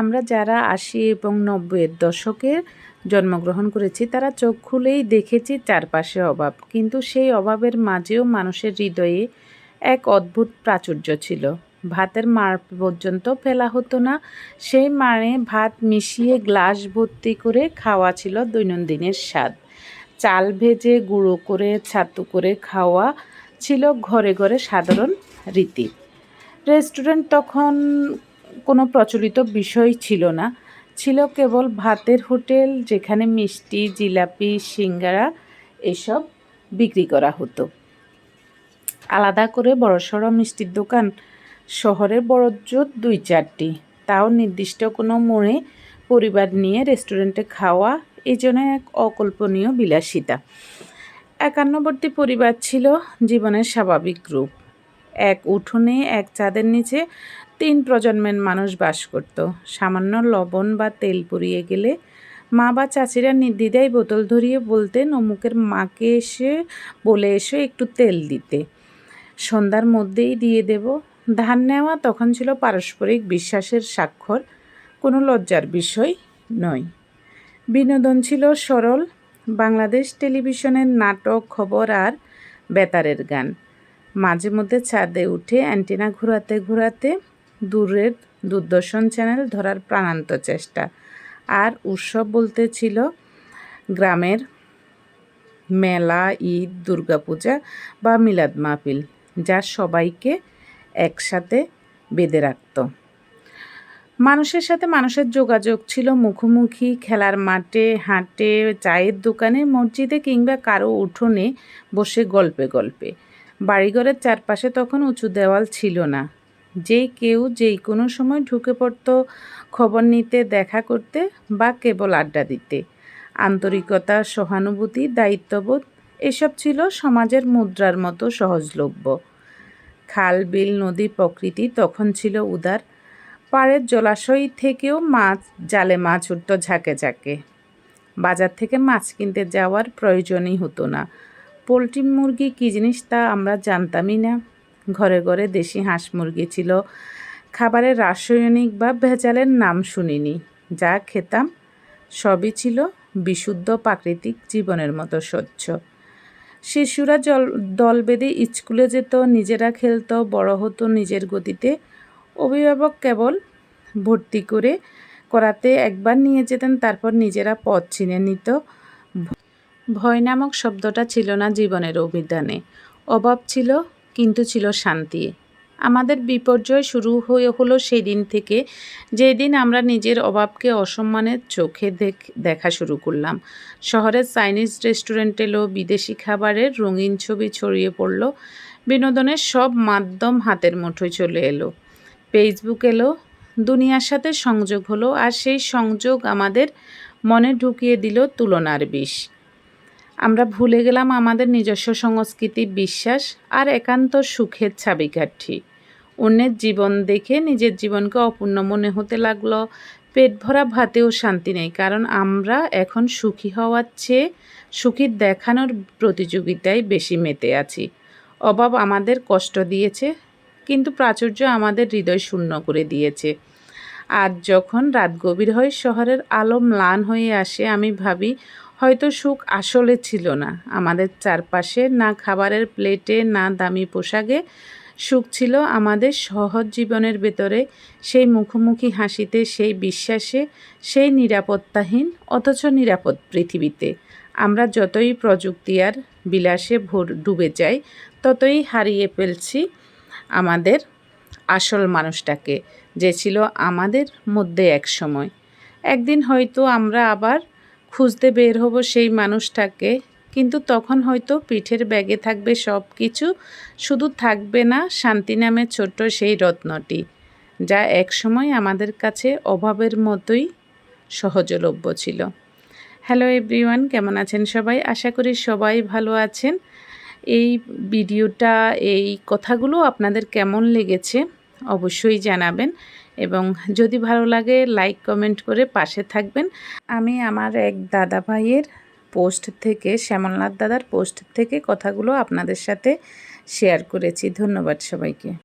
আমরা যারা আশি এবং নব্বইয়ের দশকের জন্মগ্রহণ করেছি, তারা চোখ খুলেই দেখেছি চারপাশে অভাব। কিন্তু সেই অভাবের মাঝেও মানুষের হৃদয়ে এক অদ্ভুত প্রাচুর্য ছিল। ভাতের মার পর্যন্ত ফেলা হতো না, সেই মারে ভাত মিশিয়ে গ্লাস ভর্তি করে খাওয়া ছিল দৈনন্দিনের স্বাদ। চাল ভেজে গুঁড়ো করে ছাতু করে খাওয়া ছিল ঘরে ঘরে সাধারণ রীতি। রেস্টুরেন্ট তখন কোনো প্রচলিত বিষয় ছিল না। ছিল কেবল ভাতের হোটেল যেখানে মিষ্টি, জিলাপি, সিঙ্গারা এসব বিক্রি করা হতো। আলাদা করে বড়সড় মিষ্টির দোকান। শহরের বড়জোর দুই চারটি। তাও নির্দিষ্ট কোনো মোড়ে পরিবার নিয়ে রেস্টুরেন্টে খাওয়া এই জন্য এক অকল্পনীয় বিলাসিতা। একান্নবর্তী পরিবার ছিল জীবনের স্বাভাবিক রূপ। এক উঠোনে, এক চাঁদের নিচে তিন প্রজন্মের মানুষ বাস করত। সামান্য লবণ বা তেল পুড়িয়ে গেলে মা বা চাচিরা নির্দ্বিধায় বোতল ধরিয়ে বলতেন, অমুকের মাকে এসে, বলে এসে একটু তেল দিতে। সন্ধ্যার মধ্যেই দিয়ে দেব। ধান নেওয়া তখন ছিল পারস্পরিক বিশ্বাসের স্বাক্ষর, কোনো লজ্জার বিষয় নয়। বিনোদন ছিল সরল। বাংলাদেশ টেলিভিশনের নাটক, খবর আর বেতারের গান। মাঝে মধ্যে ছাদে উঠে অ্যান্টেনা ঘোরাতে ঘোরাতে দূরের দূরদর্শন চ্যানেল ধরার প্রাণান্ত চেষ্টা। আর উৎসব বলতে ছিল গ্রামের মেলা, ঈদ, দুর্গাপূজা বা মিলাদ মাহফিল, যা সবাইকে একসাথে বেঁধে রাখত। মানুষের সাথে মানুষের যোগাযোগ ছিল মুখোমুখি, খেলার মাঠে, হাটে, চায়ের দোকানে, মসজিদে কিংবা কারও উঠোনে বসে গল্পে গল্পে। বাড়িঘরের চারপাশে তখন উঁচু দেওয়াল ছিল না। যেই কেউ যেই কোনো সময় ঢুকে পড়তো খবর নিতে, দেখা করতে বা কেবল আড্ডা দিতে। আন্তরিকতা, সহানুভূতি, দায়িত্ববোধ, এসব ছিল সমাজের মুদ্রার মতো সহজলভ্য। খাল, বিল, নদী প্রকৃতি তখন ছিল উদার। পাড়ের জলাশয় থেকেও মাছ, জালে মাছ উঠত ঝাঁকে ঝাঁকে। বাজার থেকে মাছ কিনতে যাওয়ার প্রয়োজনই হতো না। পোলট্রি মুরগি কী জিনিস তা আমরা জানতামই না। ঘরে ঘরে দেশি হাঁস মুরগি ছিল। খাবারের রাসায়নিক বা ভেজালের নাম শুনিনি। যা খেতাম, সবই ছিল বিশুদ্ধ প্রাকৃতিক জীবনের মতো স্বচ্ছ। শিশুরা জল, দল বেঁধে স্কুলে যেত, নিজেরা খেলতো, বড় হতো নিজের গতিতে। অভিভাবক কেবল ভর্তি করে করাতে একবার নিয়ে যেতেন, তারপর নিজেরা পথ চিনে নিত। ভয় নামক শব্দটা ছিল না জীবনের অভিধানে। অভাব ছিল, কিন্তু ছিল শান্তি। আমাদের বিপর্যয় শুরু হয়ে হলো সেই দিন থেকে। যেই দিন আমরা নিজের অভাবকে অসম্মানের চোখে দেখ, দেখা শুরু করলাম। শহরের চাইনিজ রেস্টুরেন্ট এলো বিদেশি খাবারের রঙিন ছবি ছড়িয়ে পড়ল। বিনোদনের সব মাধ্যম হাতের মুঠোয় চলে এলো। ফেসবুক এলো, দুনিয়ার সাথে সংযোগ হলো, আর সেই সংযোগ আমাদের মনে ঢুকিয়ে দিল তুলনার বিষ। আমরা ভুলে গেলাম আমাদের নিজস্ব সংস্কৃতি, বিশ্বাস আর একান্ত সুখের ছাবিকাঠি অন্যের জীবন দেখে নিজের জীবনকে অপূর্ণ মনে হতে লাগল। পেট ভরা ভাতেও শান্তি নেই, কারণ আমরা এখন সুখী হওয়ার চেয়ে সুখী দেখানোর প্রতিযোগিতায় বেশি মেতে আছি। অভাব আমাদের কষ্ট দিয়েছে, কিন্তু প্রাচুর্য আমাদের হৃদয় শূন্য করে দিয়েছে। আর যখন রাত গভীর হয়, শহরের আলো ম্লান হয়ে আসে, আমি ভাবি হয়তো সুখ আসলে ছিল না। আমাদের চারপাশে না খাবারের প্লেটে, না দামি পোশাকে সুখ ছিল আমাদের সহজ জীবনের ভেতরে। সেই মুখোমুখি হাসিতে, সেই বিশ্বাসে, সেই নিরাপত্তাহীন, অথচ নিরাপদ পৃথিবীতে। আমরা যতই প্রযুক্তি আর বিলাসে ভোর ডুবে যাই, ততই হারিয়ে ফেলছি আমাদের আসল মানুষটাকে, যে ছিল আমাদের মধ্যে এক সময় একদিন হয়তো আমরা আবার খুঁজতে বের হব সেই মানুষটাকে, কিন্তু তখন হয়তো পিঠের ব্যাগে থাকবে সব কিছু, শুধু থাকবে না শান্তি নামে ছোট্ট সেই রত্নটি, যা একসময় আমাদের কাছে অভাবের মতোই সহজলভ্য ছিল। হ্যালো এভরিওয়ান কেমন আছেন সবাই? আশা করি সবাই ভালো আছেন। এই ভিডিওটা, এই কথাগুলো আপনাদের কেমন লেগেছে অবশ্যই জানাবেন। এবং যদি ভালো লাগে লাইক কমেন্ট করে পাশে থাকবেন। আমি আমার এক দাদা ভাইয়ের পোস্ট থেকে, শ্যামলনাথ দাদার পোস্ট থেকে কথাগুলো আপনাদের সাথে শেয়ার করেছি। ধন্যবাদ সবাইকে।